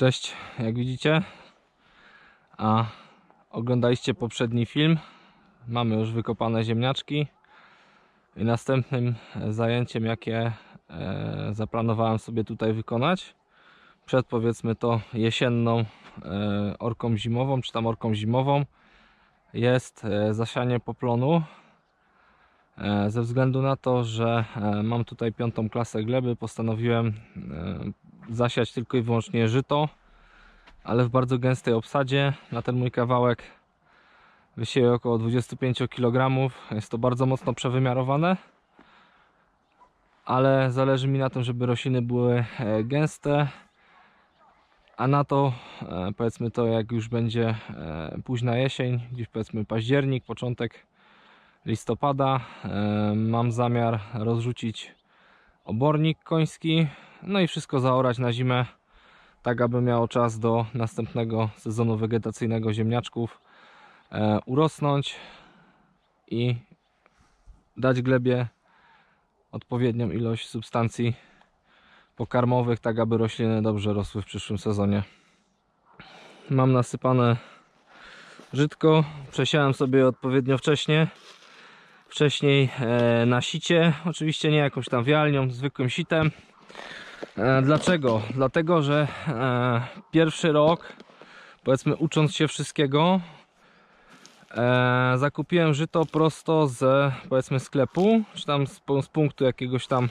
Cześć, jak widzicie, a oglądaliście poprzedni film. Mamy już wykopane ziemniaczki i następnym zajęciem, jakie e, zaplanowałem sobie tutaj wykonać, przed powiedzmy to jesienną e, orką zimową, czy tam orką zimową, jest e, zasianie poplonu. Ze względu na to, że mam tutaj piątą klasę gleby, postanowiłem zasiać tylko i wyłącznie żyto, ale w bardzo gęstej obsadzie. Na ten mój kawałek wysieję około 25 kg. Jest to bardzo mocno przewymiarowane, ale zależy mi na tym, żeby rośliny były e, gęste. A na to, e, powiedzmy to, jak już będzie e, późna jesień, gdzieś powiedzmy październik, początek listopada, mam zamiar rozrzucić obornik koński, no i wszystko zaorać na zimę, tak aby miało czas do następnego sezonu wegetacyjnego ziemniaczków e, urosnąć i dać glebie odpowiednią ilość substancji pokarmowych, tak aby rośliny dobrze rosły w przyszłym sezonie. Mam nasypane żytko, przesiałem sobie odpowiednio wcześnie wcześniej e, na sicie, oczywiście nie jakąś tam wialnią, zwykłym sitem. E, dlaczego? Dlatego, że e, pierwszy rok, powiedzmy ucząc się wszystkiego, e, zakupiłem żyto prosto z powiedzmy sklepu, czy tam z, z punktu jakiegoś tam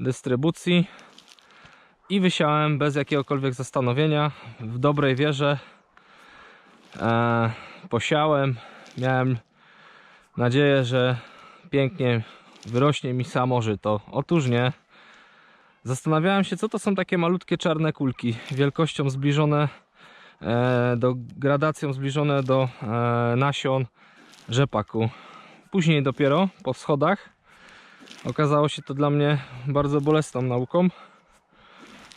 dystrybucji i wysiałem bez jakiegokolwiek zastanowienia, w dobrej wierze. Posiałem, miałem nadzieję, że pięknie wyrośnie mi samo żyto. Otóż nie. Zastanawiałem się, co to są takie malutkie czarne kulki, wielkością zbliżone e, do gradacją zbliżone do e, nasion rzepaku. Później dopiero po schodach okazało się to dla mnie bardzo bolesną nauką.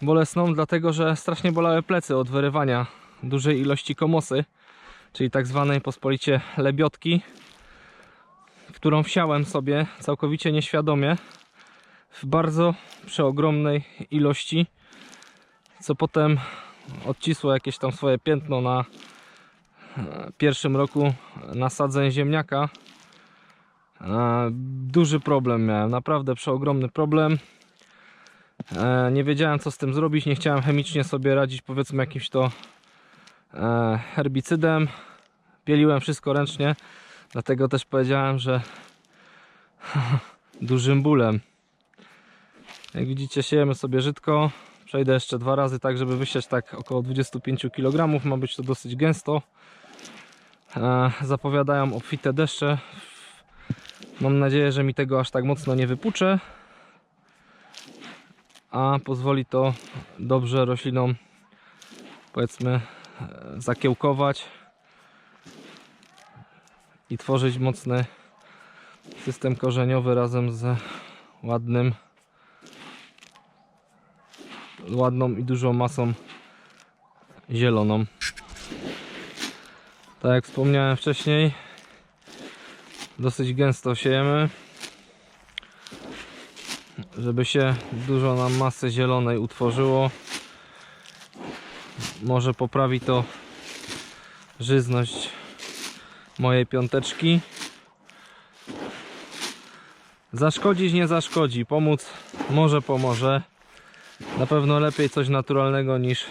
Bolesną dlatego, że strasznie bolały plecy od wyrywania dużej ilości komosy, czyli tak zwanej pospolicie lebiotki, którą wsiałem sobie całkowicie nieświadomie w bardzo przeogromnej ilości, co potem odcisło jakieś tam swoje piętno na e, pierwszym roku nasadzeń ziemniaka. E, Duży problem miałem, naprawdę przeogromny problem. E, Nie wiedziałem co z tym zrobić, nie chciałem chemicznie sobie radzić powiedzmy jakimś to herbicydem. Pieliłem wszystko ręcznie, dlatego też powiedziałem, że dużym bólem. Jak widzicie siejemy sobie żytko. Przejdę jeszcze dwa razy tak, żeby wysiać tak około 25 kg. Ma być to dosyć gęsto. E, Zapowiadają obfite deszcze. Mam nadzieję, że mi tego aż tak mocno nie wypuczę. A pozwoli to dobrze roślinom powiedzmy e, zakiełkować i tworzyć mocny system korzeniowy razem z ładnym ładną i dużą masą zieloną. Tak jak wspomniałem wcześniej, dosyć gęsto siejemy, żeby się dużo nam masy zielonej utworzyło. Może poprawi to żyzność mojej piąteczki. Zaszkodzić nie zaszkodzi, pomóc może pomoże. Na pewno lepiej coś naturalnego niż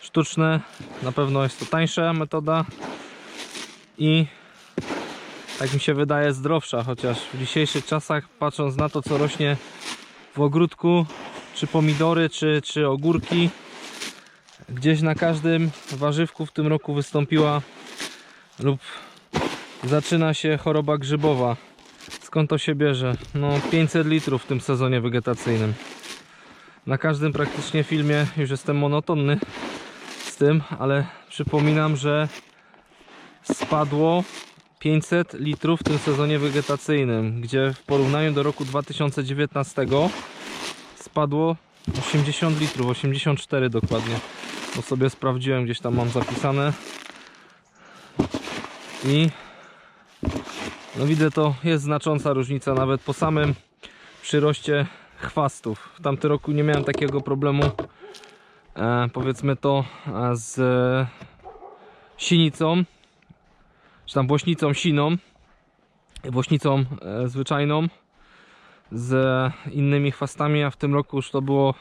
sztuczne. Na pewno jest to tańsza metoda i tak mi się wydaje zdrowsza, chociaż w dzisiejszych czasach patrząc na to co rośnie w ogródku, czy pomidory, czy, czy ogórki, gdzieś na każdym warzywku w tym roku wystąpiła lub zaczyna się choroba grzybowa. Skąd to się bierze? No 500 litrów w tym sezonie wegetacyjnym. Na każdym praktycznie filmie już jestem monotonny z tym, ale przypominam, że spadło 500 litrów w tym sezonie wegetacyjnym, gdzie w porównaniu do roku 2019 spadło 80 litrów, 84 dokładnie, bo sobie sprawdziłem, gdzieś tam mam zapisane. I no widzę to jest znacząca różnica nawet po samym przyroście chwastów. W tamtym roku nie miałem takiego problemu e, powiedzmy to e, z sinicą, czy tam bośnicą siną, bośnicą e, zwyczajną, z innymi chwastami, a w tym roku już to było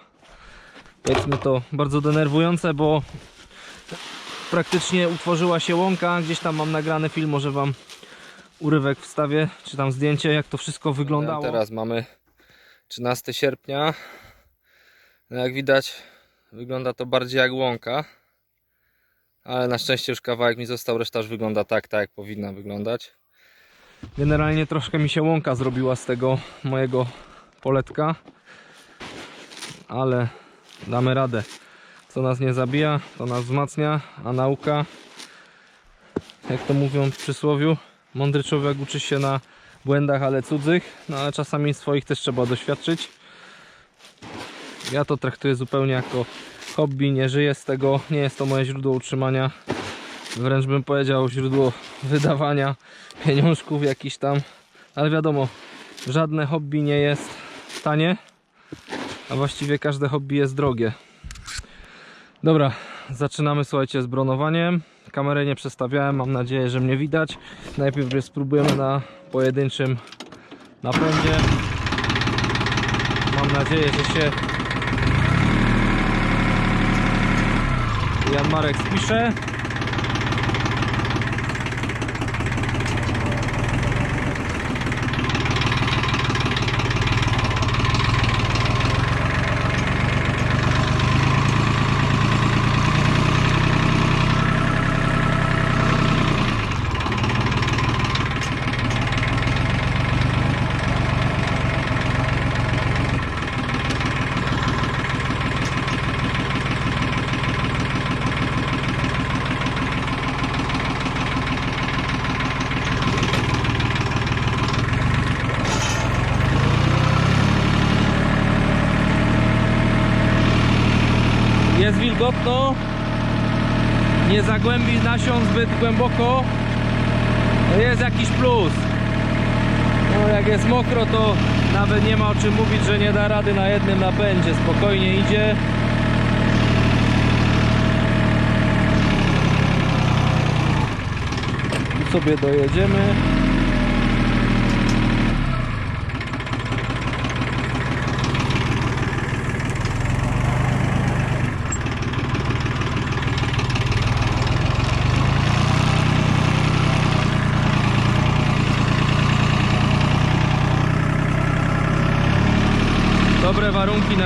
powiedzmy to bardzo denerwujące, bo praktycznie utworzyła się łąka, gdzieś tam mam nagrany film, może wam urywek wstawię, czy tam zdjęcie, jak to wszystko wyglądało. Teraz mamy 13 sierpnia. No jak widać, wygląda to bardziej jak łąka. Ale na szczęście już kawałek mi został, reszta już wygląda tak, tak jak powinna wyglądać. Generalnie troszkę mi się łąka zrobiła z tego mojego poletka. Ale damy radę. Co nas nie zabija, to nas wzmacnia, a nauka, jak to mówią w przysłowiu, mądry człowiek uczy się na błędach, ale cudzych, no ale czasami swoich też trzeba doświadczyć. Ja to traktuję zupełnie jako hobby, nie żyję z tego, nie jest to moje źródło utrzymania, wręcz bym powiedział źródło wydawania pieniążków jakiś tam, ale wiadomo, żadne hobby nie jest tanie, a właściwie każde hobby jest drogie. Dobra, zaczynamy słuchajcie z bronowaniem. Kamerę nie przestawiałem, mam nadzieję, że mnie widać. Najpierw spróbujemy na pojedynczym napędzie. Mam nadzieję, że się Jan Marek spisze. Jest wilgotno. Nie zagłębi nasion zbyt głęboko. To jest jakiś plus. No, jak jest mokro, to nawet nie ma o czym mówić, że nie da rady na jednym napędzie. Spokojnie idzie. Sobie dojedziemy.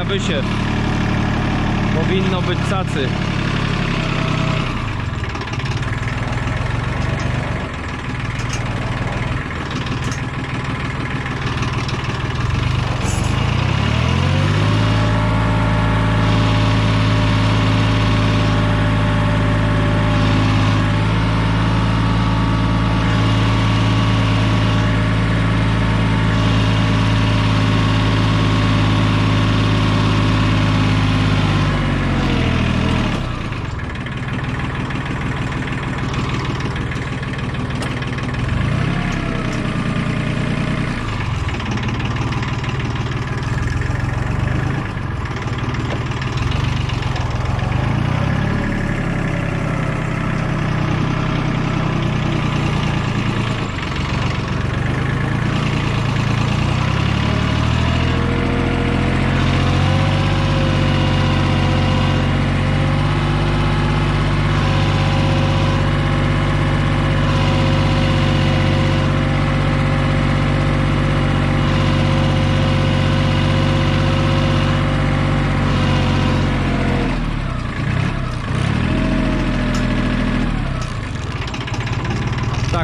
Wysiew. Powinno być cacy.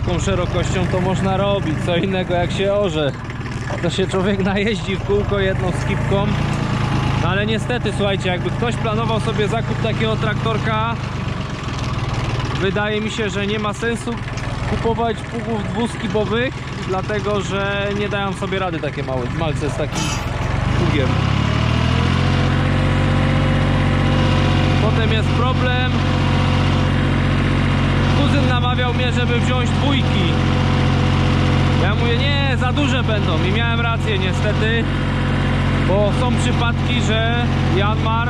Taką szerokością to można robić, co innego jak się orze. To się człowiek najeździ w kółko jedną skipką. No ale niestety, słuchajcie, jakby ktoś planował sobie zakup takiego traktorka, wydaje mi się, że nie ma sensu kupować pługów dwuskibowych, dlatego że nie dają sobie rady takie małe malce z takim pługiem. Potem jest problem, kuzyn namawiał mnie, żeby wziąć dwójki. Ja mówię, nie, za duże będą i miałem rację niestety, bo są przypadki, że Janmar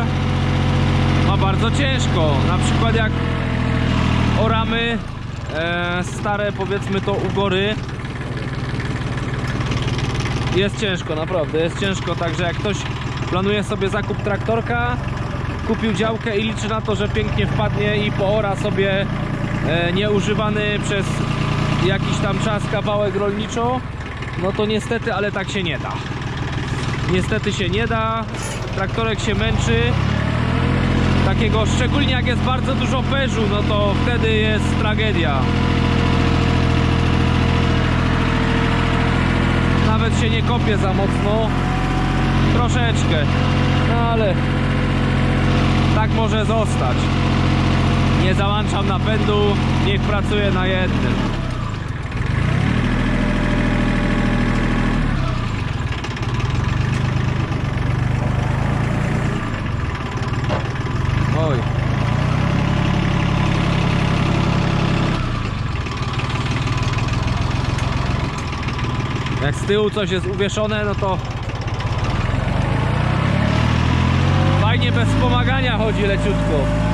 ma bardzo ciężko. Na przykład jak oramy e, stare powiedzmy to ugory jest ciężko, naprawdę jest ciężko, także jak ktoś planuje sobie zakup traktorka kupił działkę i liczy na to, że pięknie wpadnie i poora sobie nieużywany przez jakiś tam czas kawałek rolniczo no to niestety, ale tak się nie da niestety się nie da traktorek się męczy takiego, szczególnie jak jest bardzo dużo perzu, no to wtedy jest tragedia. Nawet się nie kopie za mocno. Troszeczkę. No ale tak może zostać. Nie załączam napędu, niech pracuje na jednym. Oj. Jak z tyłu coś jest uwieszone, no to fajnie bez wspomagania chodzi leciutko.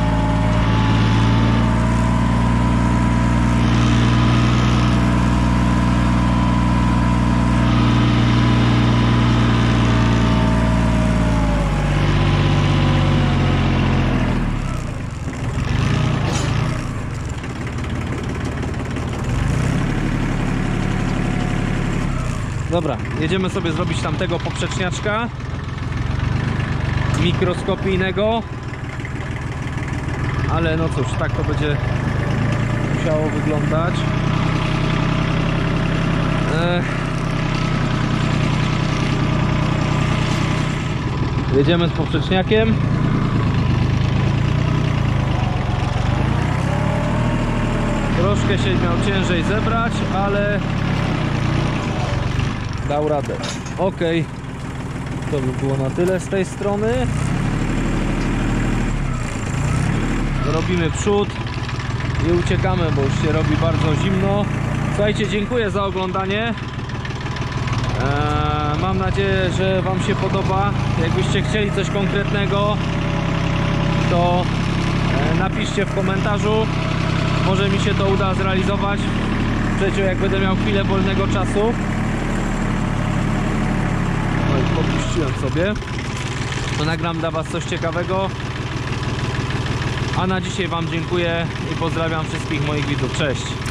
Dobra, jedziemy sobie zrobić tamtego poprzeczniaczka. Mikroskopijnego. Ale no cóż, tak to będzie musiało wyglądać. Ech. jedziemy z poprzeczniakiem. Troszkę się miał ciężej zebrać, ale dał radę. Ok, to by było na tyle z tej strony. Robimy przód i uciekamy, bo już się robi bardzo zimno. Słuchajcie, dziękuję za oglądanie. Eee, mam nadzieję, że Wam się podoba. Jakbyście chcieli coś konkretnego, to e, napiszcie w komentarzu. Może mi się to uda zrealizować. Przecież jak będę miał chwilę wolnego czasu. I podpuściłem sobie. To nagram dla Was coś ciekawego. A na dzisiaj Wam dziękuję i pozdrawiam wszystkich moich widzów. Cześć!